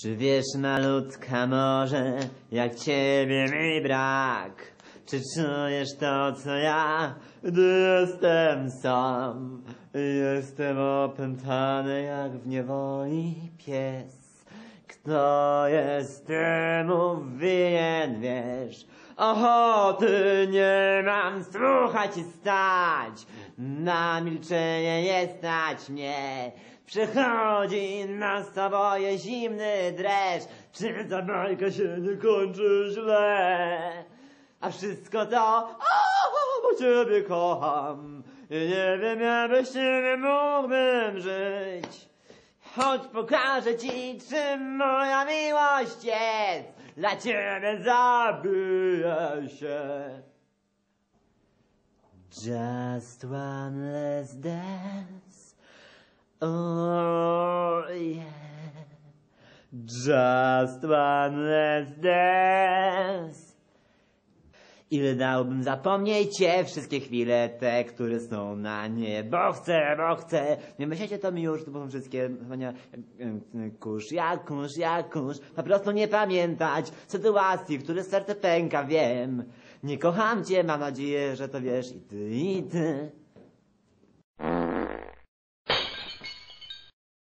Czy wiesz, malutka może, jak ciebie mi brak? Czy czujesz to, co ja, gdy jestem sam? Jestem opętany jak w niewoli pies. Kto jest temu winien, wiesz? Ochoty nie mam słuchać i stać. Na milczenie nie stać mnie. Przychodzi nas oboje zimny dreszcz. Czy ta bajka się nie kończy źle? A wszystko to, o, bo ciebie kocham. I nie wiem, jak bez ciebie mógłbym żyć. Chodź pokażę ci, czym moja miłość jest. Dla ciebie zabiję się. Just one less dance. Oh yeah. Just one less dance. Ile dałbym zapomnieć cię wszystkie chwile te, które są na nie, bo chcę, bo chcę. Nie myślcie to mi już, to są wszystkie wspomnienia, kurz, jak kurz, jak kurz. Po prostu nie pamiętać sytuacji, w których serce pęka, wiem. Nie kocham cię, mam nadzieję, że to wiesz i ty, i ty.